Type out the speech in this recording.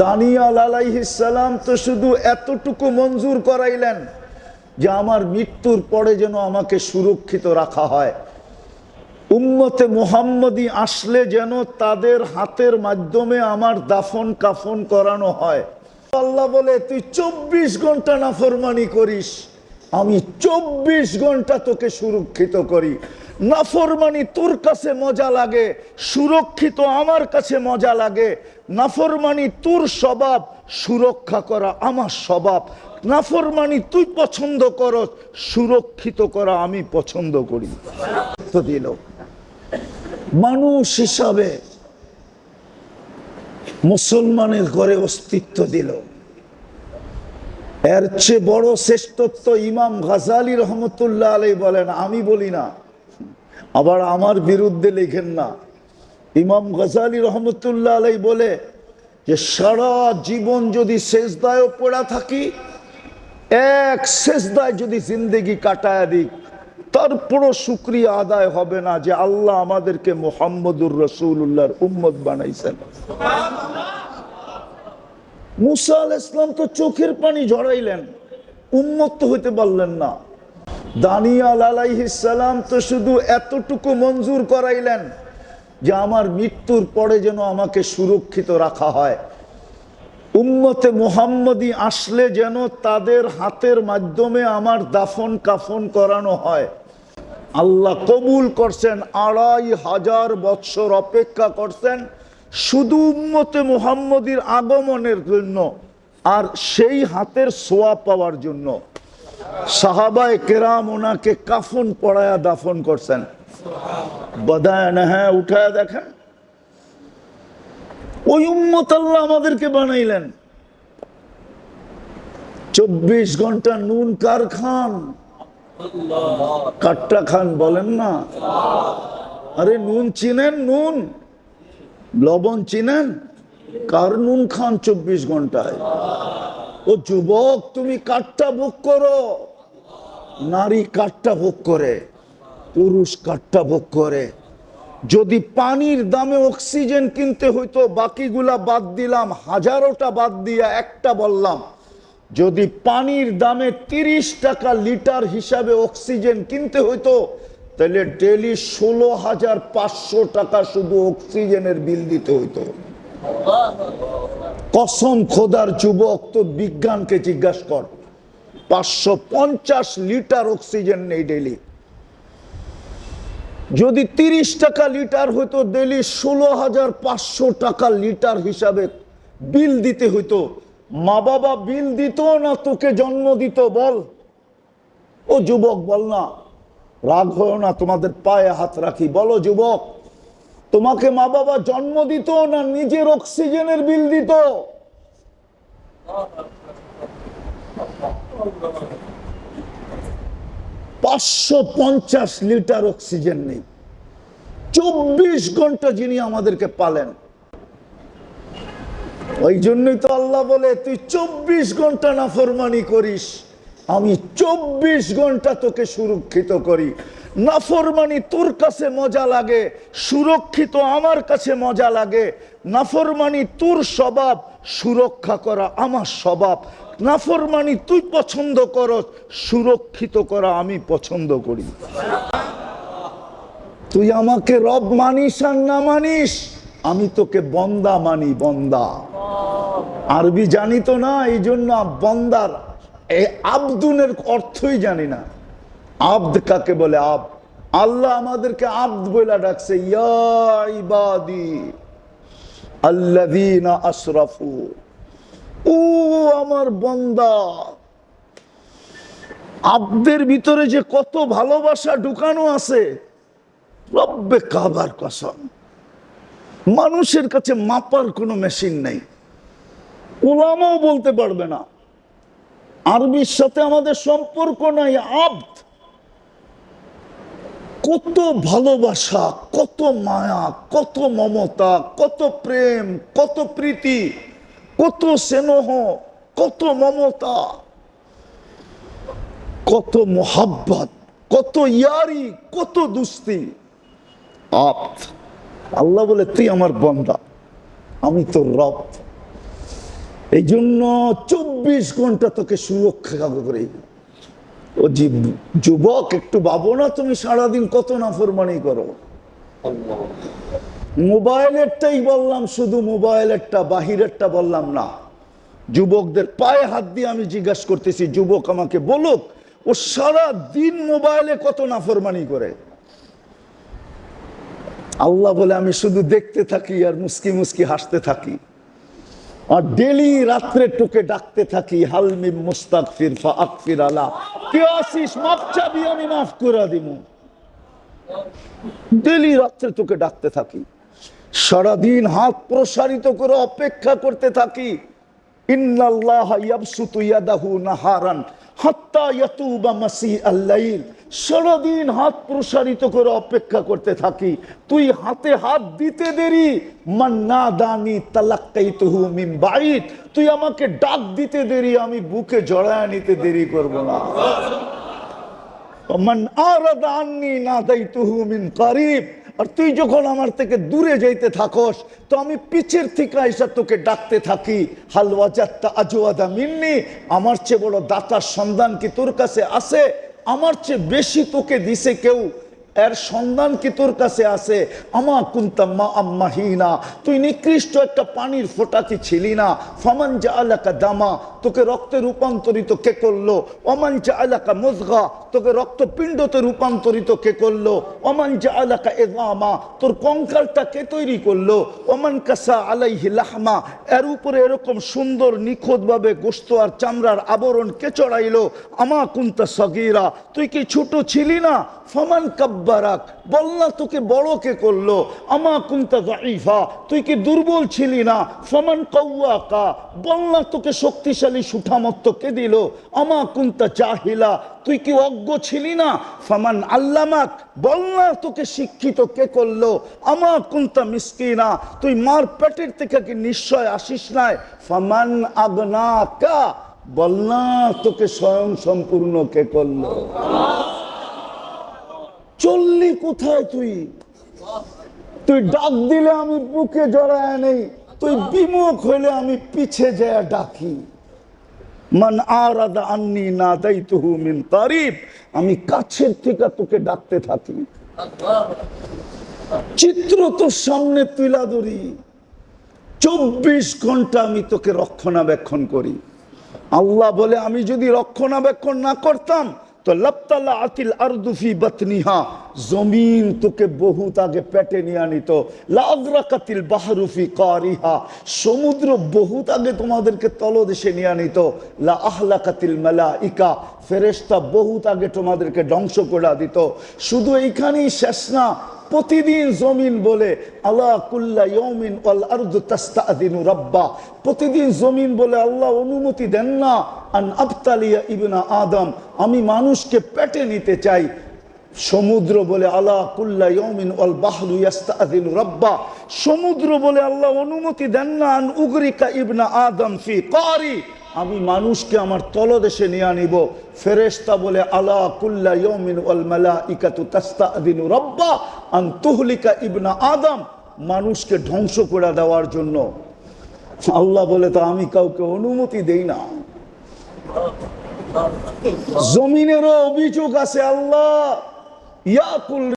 দানিয়াল আলাইহিসালাম তো শুধু এতটুকু মঞ্জুর করাইলেন যে আমার মৃত্যুর পরে যেন আমাকে সুরক্ষিত রাখা হয়। উম্মতে মোহাম্মদী আসলে যেন তাদের হাতের মাধ্যমে আমার দাফন কাফন করানো হয়। আল্লাহ বলে, তুই চব্বিশ ঘণ্টা নাফরমানি করিস, আমি চব্বিশ ঘণ্টা তোকে সুরক্ষিত করি। নাফরমানি তোর কাছে মজা লাগে, সুরক্ষিত আমার কাছে মজা লাগে নাফরমানি তোর স্বভাব সুরক্ষা করা আমার স্বভাব। নাফরমানি তুই পছন্দ কর, সুরক্ষিত করা আমি পছন্দ করি। দিল। মানুষ হিসাবে মুসলমানের ঘরে অস্তিত্ব দিল। এর চেয়ে বড় শ্রেষ্ঠত্ব ইমাম গাজালি রহমতুল্লাহ আলাই বলেন, আমি বলি না। আবার আমার বিরুদ্ধে লেখেন না। ইমাম গজালি রহমতুল্লাহ আলাই বলে যে সারা জীবন যদি শেষদায় পড়া থাকি, এক শেষদায় যদি জিন্দেগি কাটায় দিক তারপরও শুক্রিয়া আদায় হবে না যে আল্লাহ আমাদেরকে মোহাম্মদুর রসুল্লাহর উম্মত বানাইছেন। মুসা আল ইসলাম তো চোখের পানি ঝরাইলেন উন্মত্ত হইতে পারলেন না। দানিয়াল আলাইহিসালাম তো শুধু এতটুকু মঞ্জুর করাইলেন যে আমার মৃত্যুর পরে যেন আমাকে সুরক্ষিত রাখা হয়। উম্মতে মোহাম্মদী আসলে যেন তাদের হাতের মাধ্যমে আমার দাফন কাফন করানো হয়। আল্লাহ কবুল করছেন, আড়াই হাজার বৎসর অপেক্ষা করছেন শুধু উম্মতে মোহাম্মদীর আগমনের জন্য আর সেই হাতের সোয়া পাওয়ার জন্য। সাহাবায় কেরাম ওনাকে কাফন পড়ায়া দাফন করছেন। বদায় না হ্যাঁ উঠায় দেখেন ওই উম্মত আল্লাহ আমাদেরকে বানাইলেন। চব্বিশ ঘণ্টা নুন কার খান কাট্টা খান বলেন না? আরে নুন চিনেন, নুন। লবণ চিনেন? কার নুন খান চব্বিশ ঘন্টায়? ও যুবক, তুমি কাঠটা ভোগ করো। নারী কাঠটা ভোগ করে। পুরুষ কাঠটা ভোগ করে। যদি পানির দামে অক্সিজেন কিনতে হইতো, বাকিগুলা বাদ দিলাম, হাজারোটা বাদ দিয়া একটা বললাম, যদি পানির দামে তিরিশ টাকা লিটার হিসাবে অক্সিজেন কিনতে হইতো, তাহলে ডেলি ষোলো হাজার পাঁচশো টাকা শুধু অক্সিজেনের বিল দিতে হইতো। কসম খোদার যুবক তো বিজ্ঞানকে জিজ্ঞাসা কর, পাঁচশো পঞ্চাশ লিটার অক্সিজেন নেই ডেলি যদি তিরিশ টাকা লিটার হইতো ডেলি ষোলো হাজার পাঁচশো টাকা লিটার হিসাবে বিল দিতে হইতো। মা বাবা বিল দিত না তোকে জন্ম দিত বল। ও যুবক বল না, রাগ হয় না তোমাদের পায়ে হাত রাখি। বলো যুবক, তোমাকে মা বাবা জন্ম দিত না নিজের অক্সিজেনের বিল দিত? পাঁচশো পঞ্চাশ লিটার অক্সিজেন নেই। চব্বিশ ঘণ্টা যিনি আমাদেরকে পালেন। ওই জন্যই তো আল্লাহ বলে, তুই চব্বিশ ঘণ্টা নাফরমানি করিস। আমি চব্বিশ ঘণ্টা তোকে সুরক্ষিত করি। নাফরমানি তোর কাছে মজা লাগে, সুরক্ষিত আমার কাছে মজা লাগে। নাফরমানি তোর স্বভাব, সুরক্ষা করা আমার স্বভাব। নাফরমানি, তুই পছন্দ কর, সুরক্ষিত করা আমি পছন্দ করি। তুই আমাকে রব মানিস আর না মানিস, আমি তোকে বন্দা মানি, বন্দা। আরবি জানি তো না, এই জন্য বন্দার এই আবদুনের অর্থই জানি না। আব্দ কাকে বলে? আব আল্লাহ আমাদেরকে আব্দ বলে ডাকছে, ইয়া ইবাদি আল্লাযীনা আশরাফু। ও আমার বন্দা। আব্দের ভিতরে যে কত ভালোবাসা ঢুকানো আছে, রব্বে কাবার কসম। মানুষের কাছে মাপার কোনো মেশিন নেই। ওলামাও বলতে পারবে না। আরবির সাথে আমাদের সম্পর্ক নাই, আব্দ। কত ভালোবাসা, কত মায়া, কত মমতা, কত প্রেম, কত প্রীতি। কত স্নেহ, কত মমতা, কত মোহাব্বত, কত ইয়ারি, কত দুস্তি। আপ আল্লাহ বলে, তুই আমার বন্দা আমি তোর রব। এই জন্য চব্বিশ ঘণ্টা তোকে সুরক্ষা করে। ও যুবক, একটু ভাবো না তুমি সারাদিন কত নাফরমানি করো। মোবাইলেরটাই বললাম, শুধু মোবাইলেরটা, বাহিরেরটা বললাম না। যুবকদের পায়ে হাত দিয়ে আমি জিজ্ঞাসা করতেছি, যুবক আমাকে বলুক, ও সারা দিন মোবাইলে কত নাফরমানি করে? আল্লাহ বলে, আমি শুধু দেখতে থাকি আর মুস্কি মুস্কি হাসতে থাকি। আর ডেলি রাত্রে তোকে ডাকতে থাকি হালমি মুস্তাক মুস্তাকফির ফাকফির আলা। কে আসিস, মাপ চাবি আমি মাফ করে দিব ডেলি রাত্রে তোকে ডাকতে থাকি। সারাদিন হাত প্রসারিত করে অপেক্ষা করতে থাকি। সারাদিন হাত প্রসারিত করে অপেক্ষা করতে থাকি। তুই হাতে হাত দিতে দেরি? মান্না দানি তালাক্কাইতুহু মিন বাইত। তুই আমাকে ডাক দিতে দেরি আমি বুকে জড়ায় নিতে দেরি করব না। মান আরাদা আন্নি নাদাইতুহু মিন কারিব। আর তুই যখন আমার থেকে দূরে যাইতে থাকস, তো আমি পিছের থেকে আইসা তোকে ডাকতে থাকি। হালুয়া যাত্তা আজুয়াদা মিন্নি, আমার চেয়ে বড় দাতার সন্ধান কি তোর কাছে আছে? আমার চেয়ে বেশি তোকে দিছে কেউ? এর সন্ধান কি তোর কাছে আছে? আমা কুন্তাম্মা আম্মাহিনা তুই নিকৃষ্ট একটা পানির ফোঁটা কি ছিলি না? ফমান যা আলাকা দামা। তোকে রক্তে রূপান্তরিত কে করল? অমান যা আলাকা মুজগা। তোকে রক্তপিণ্ডতে রূপান্তরিত কে করল? অমান যা আলাকা এদামা তোর কঙ্কালটা কে তৈরি করল? অমান কাসা আলাইহি লাহমা। এর উপরে এরকম সুন্দর নিখুঁতভাবে গোস্ত আর চামড়ার আবরণ কে চড়াইলো? আমা কুন্তা সগিরা। তুই কি ছোট ছিলি না? ফমান কাব্বারাক, বল না তোকে বড় কে করল, আমা কুন্তা দাইফা তুই কি দুর্বল ছিলি না? ফমান কৌয়াকা বল না তোকে শক্তিশালী সুঠামত্ত কে দিল? আমা কুন্তা চাহিলা তুই কি অজ্ঞ ছিলি না? ফমান আল্লামাক, বল তোকে শিক্ষিত কে করল? আমা কুন্তা মিসকিনা, তুই মার পেটের থেকে কি নিশ্চয় আসিস নাই? ফমান আগনাকা, বল না তোকে স্বয়ং সম্পূর্ণ কে করল? চললি কোথায় তুই? তুই ডাক দিলে আমি বুকে জড়ায় নেই। তুই বিমুখ হইলে আমি পিছে যায় ডাকি। মান আরাদা আন্নি না দাইতুহু মিন কারিব আমি কাছের থেকে তোকে ডাকতে থাকি। চিত্র তোর সামনে তুলা ধরি। চব্বিশ ঘণ্টা আমি তোকে রক্ষণাবেক্ষণ করি। আল্লাহ বলে, আমি যদি রক্ষণাবেক্ষণ না করতাম তো লপ্তালা আতিল আরদুফি বতনিহা, জমিন তোকে বহুত আগে পেটে নিয়ে নিত লাগ্রাকাতিল বাহরুফি কারিহা, সমুদ্র বহুত আগে তোমাদেরকে তলদেশে নিয়ে নিত লা আহলাকাতিল মালাইকা ফেরেশতা বহুত আগে তোমাদেরকে ধ্বংস করে দিত। শুধু এইখানেই শেষ না, প্রতিদিন জমিন বলে আল্লাহ কুল্লা ইয়মিন ওয়াল আরদু তাস্তাদিনু রাব্বা। প্রতিদিন জমিন বলে, আল্লাহ অনুমতি দেন না, আন আবতালিয়া ইবনা আদম। আমি মানুষকে পেটে নিতে চাই। সমুদ্র বলে আল্লাহ কুল্লা ইয়মিন ওয়াল বাহরু ইয়াস্তাদিনু রাব্বা। সমুদ্র বলে, আল্লাহ অনুমতি দেন না, আন উগরিকা ইবনা আদম ফি কারি। আমি মানুষকে আমার তলদেশে নিয়ে আনিব। ফেরেশতা বলে, আলা কুল্লা ইয়মিন ওয়াল মালাইকাতু তাস্তাদিনু রাব্বা আন তুহলিকা ইবনা আদম। মানুষকে ধ্বংস করে দেওয়ার জন্য। আল্লাহ বলে, তো আমি কাউকে অনুমতি দেই না। জমিনেরও অভিযোগ আছে, আল্লাহ ইয়াকুল